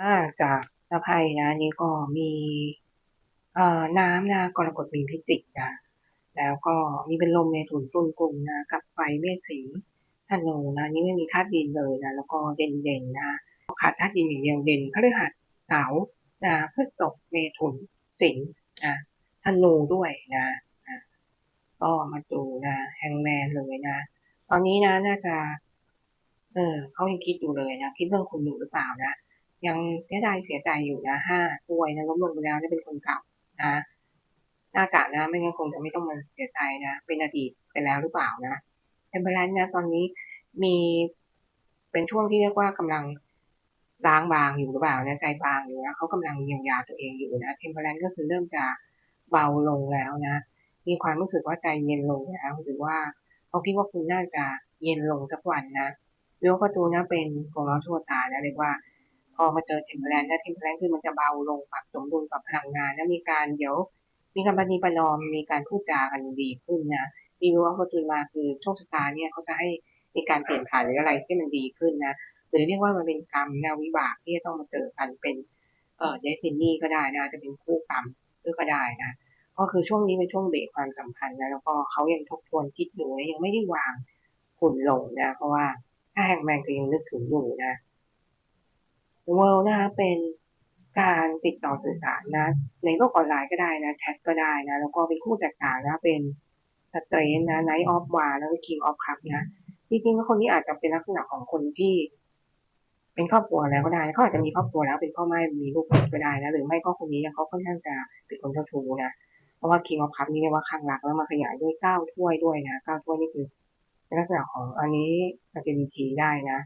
อ่าจากหน้าไพ่นะนี่ก็มีเอ่อน้ำนะกรกฎมีพิจิกนะแล้วก็นี่เป็นลมในถุนตุนกลุ่มนะกับไฟเมษสีธนูนะนี่ไม่มีธาตุดินเลยนะแล้วก็เด่นเด่นนะขาดธาตุดินอย่างเดียวเด่นพฤหัสเสาร์นะพฤษภเมถุนสิงห์นะธนูด้วยนะนะก็มาดูนะแฮงแมนเลยนะ ตอนนี้นะน่าจะ เออเขายังคิดอยู่เลยนะคิดเรื่องคุณอยู่หรือเปล่านะ ยังเสียดายเสียใจอยู่นะห้าป่วยนะล้มลงไปแล้วนี่เป็นคนเก่านะหน่าจะนะไม่งั้นคงจะไม่ต้องมาเสียใจนะเป็นอดีตไปแล้วหรือเปล่านะเทมเปอร์แลนนะตอนนี้มีเป็นช่วงที่เรียกว่ากำลังล้างบางอยู่หรือเปล่านะใจบางอยู่นะเขากำลังเยียวยาตัวเองอยู่นะเทมเปอร์แลนก็คือเริ่มจะเบาลงแล้วนะ มีความรู้สึกว่าใจเย็นลงแล้วหรือว่าเขาคิดว่าคุณน่าจะเย็นลงสักวันนะยกประตูนะเป็นของเราชั่วตานะเรียกว่า พอมาเจอเทมเพลนนะเทมเพลนคือมันจะเบาลงปรับสมดุลกับพลังงานนะมีการเดี๋ยวมีการปฏิปนอมมีการพูดจากันดีขึ้นนะมีรู้ว่าประตูมาคือโชคชะตาเนี่ยเขาจะให้มีการเปลี่ยนผ่านหรืออะไรที่มันดีขึ้นนะหรือเรียกว่ามันเป็นกรรมนะวิบากที่จะต้องมาเจอกันเป็นเอ่อเดซินี่ก็ได้นะจะเป็นคู่กรรมก็ได้นะก็คือช่วงนี้เป็นช่วงเบรกความสัมพันธ์นะแล้วก็เขายังทบทวนคิดอยู่ยังไม่ได้วางหุ่นลงนะ เพราะว่าถ้าแฮงแมนก็ยังนึกถึงอยู่นะ เวิลนะคะเป็นการติดต่อสื่อสารนะ ในโลกออนไลน์ก็ได้นะแชทก็ได้นะ แล้วก็เป็นคู่แตกต่างนะเป็นสเตรนนะไนท์ออฟวาแล้วก็คิงออฟคัพนะจริงๆคนนี้อาจจะเป็นลักษณะของคนที่เป็นครอบครัวแล้วก็ได้เขาอาจจะมีครอบครัวแล้วเป็นพ่อแม่มีลูกก็ได้นะหรือไม่ก็คนนี้เขาค่อนข้างจะเป็นคนเจ้าชู้นะเพราะว่าคิงออฟคัพนี่เรียกว่าข้างรักแล้วมาขยายด้วยเก้าถ้วยด้วยนะเก้าถ้วยนี่คือเป็นลักษณะของอันนี้ LGBT ได้นะ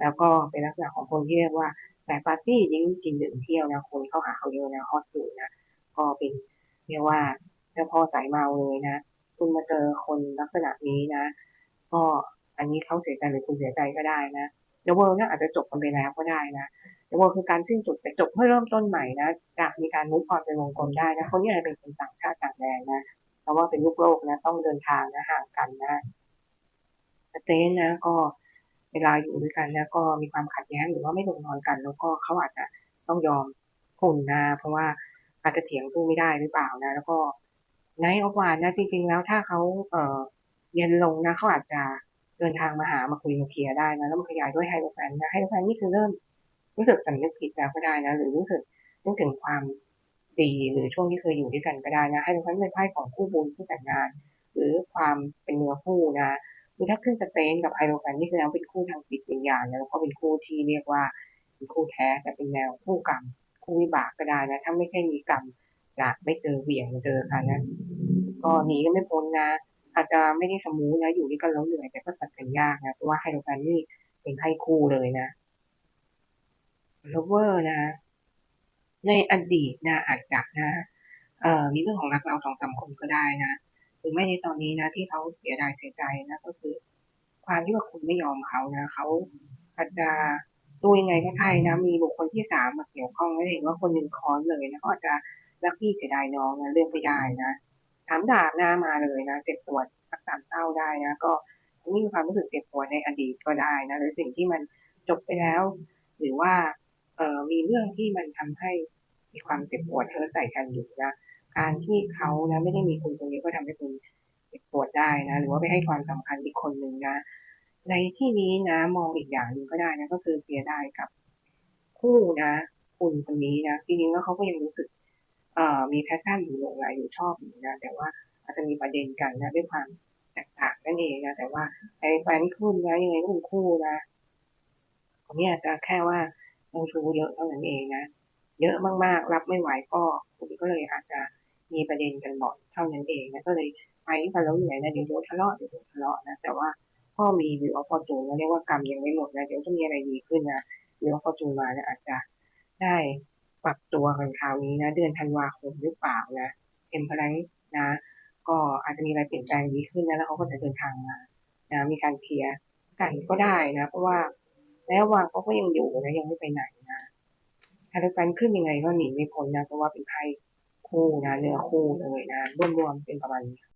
แล้วก็เป็นลักษณะของคนที่เรียกว่า แต่ปาร์ตี้ยิ่งกินดื่มเที่ยวนะคนเข้าหาเขาเยอะนะฮอตอยู่นะก็เป็นเรียกว่าเจ้าพ่อสายเมาเลยนะ คุณมาเจอคนลักษณะนี้นะ ก็อันนี้เขาเสียใจหรือคุณเสียใจก็ได้นะเดวเวิร์เนี่ยอาจจะจบกันไปแล้วก็ได้นะเดวเวิร์คือการสิ้นสุดแต่จบเพื่อเริ่มต้นใหม่นะจะมีการมุกออนเป็นวงกลมได้นะคนนี้อาจจะเป็นคนต่างชาติต่างแดนนะเพราะว่าเป็นลูกโลกนะต้องเดินทางนะห่างกันนะเต้นนะก็ เวลาอยู่ด้วยกันแล้วก็มีความขัดแย้งหรือว่าไม่ลงนอนกัน แล้วก็เขาอาจจะต้องยอมคุณนะ เพราะว่าอาจจะเถียงตู้ไม่ได้หรือเปล่านะ แล้วก็ในออฟวานนะจริง ๆ แล้วถ้าเขาเอ่อเย็นลงนะเขาอาจจะเดินทางมาหามาคุยมาเคลียร์ได้นะแล้วมาขยายด้วยไฮโดรแฟนนะไฮโดรแฟนนี่คือเริ่มรู้สึกสำนึกผิดแล้วก็ได้นะ หรือรู้สึกนึกถึงความดีหรือช่วงที่เคยอยู่ด้วยกันก็ได้นะไฮโดรแฟนเป็นไพ่ของคู่บุญคู่แต่งงาน หรือความเป็นเนื้อคู่นะ คือถ้าขึ้นสเตนกับไฮโรแฟนนี่แสดงเป็นคู่ทางจิตวิญญาณแล้วก็เป็นคู่ที่เรียกว่าเป็นคู่แท้แต่เป็นแนวคู่กรรมคู่วิบากก็ได้นะ ถ้าไม่ใช่มีกรรมจะไม่เจอเบี่ยงมาเจอกันนะก็หนีก็ไม่พ้นนะ อาจจะไม่ได้สมูทนะ อยู่ด้วยกันแล้วเหนื่อยแต่ก็ตัดกันยากนะเพราะว่าไฮโดรแฟนนี่เป็นไพ่คู่เลยนะโลเวอร์นะ ในอดีตนะอาจจะนะเอ่อมีเรื่องของรักเราสองสามคนก็ได้นะ หรือไม่ในตอนนี้นะที่เขาเสียดายเสียใจนะก็คือ ความที่ว่าคุณไม่ยอมเขานะเขาอาจจะดูยังไงก็ใช่นะมีบุคคลที่สามมาเกี่ยวข้องไม่เห็นว่าคนหนึ่งค้อนเลยนะเขาอาจจะรักพี่เสียดายน้องนะเรื่องไม่ได้นะสามดาบหน้ามาเลยนะเจ็บปวดรักสามเศร้าได้นะ ก็มีความรู้สึกเจ็บปวดในอดีตก็ได้นะหรือสิ่งที่มันจบไปแล้ว หรือว่าเออมีเรื่องที่มันทำให้มีความเจ็บปวดเธอใส่กันอยู่นะ การที่เขานะไม่ได้มีคุณตรงนี้ก็ทำให้คุณเจ็บปวดได้นะ หรือว่าไปให้ความสำคัญอีกคนหนึ่งนะ ในที่นี้นะมองอีกอย่างหนึ่งก็ได้นะก็คือเสียดายกับคู่นะ คุณคนนี้นะจริงๆแล้วเขาก็ยังรู้สึกเอ่อมีแพชชั่นอยู่หลงไหลอยู่ชอบอยู่นะแต่ว่าอาจจะมีประเด็นกันนะด้วยความแตกต่างนั่นเองนะแต่ว่าไอ้แฟนคู่นะยังไงก็เป็นคู่นะผมนี่อาจจะแค่ว่าลงทุนเยอะเท่านั้นเองนะเยอะมากๆ รับไม่ไหวก็คุณก็เลยอาจจะ มีประเด็นกันบ่อยเท่านั้นเองนะก็เลยไปกันแล้วเหนื่อยนะเดี๋ยวโดนทะเลาะเดี๋ยวโดนทะเลาะนะแต่ว่าพ่อมีวิวออฟฟอจูนเรียกว่ากรรมยังไม่หมดนะเดี๋ยวจะมีอะไรดีขึ้นนะวิวออฟฟอจูนมาเนี่ยอาจจะได้ปรับตัวกันคราวนี้นะเดือนธันวาคมหรือเปล่านะเอ็มพลังนะ ก็อาจจะมีอะไรเปลี่ยนแปลงดีขึ้นนะแล้วเขาก็จะเดินทางมานะมีการเคลียร์กันก็ได้นะ เพราะว่าแล้ววางเขาก็ยังอยู่นะยังไม่ไปไหนนะถ้าดูกันขึ้นยังไงก็หนีไม่พ้นนะเพราะว่าเป็นไพ่ คู่นะ เนื้อคู่เลยนะ รวม ๆ เป็นประมาณนี้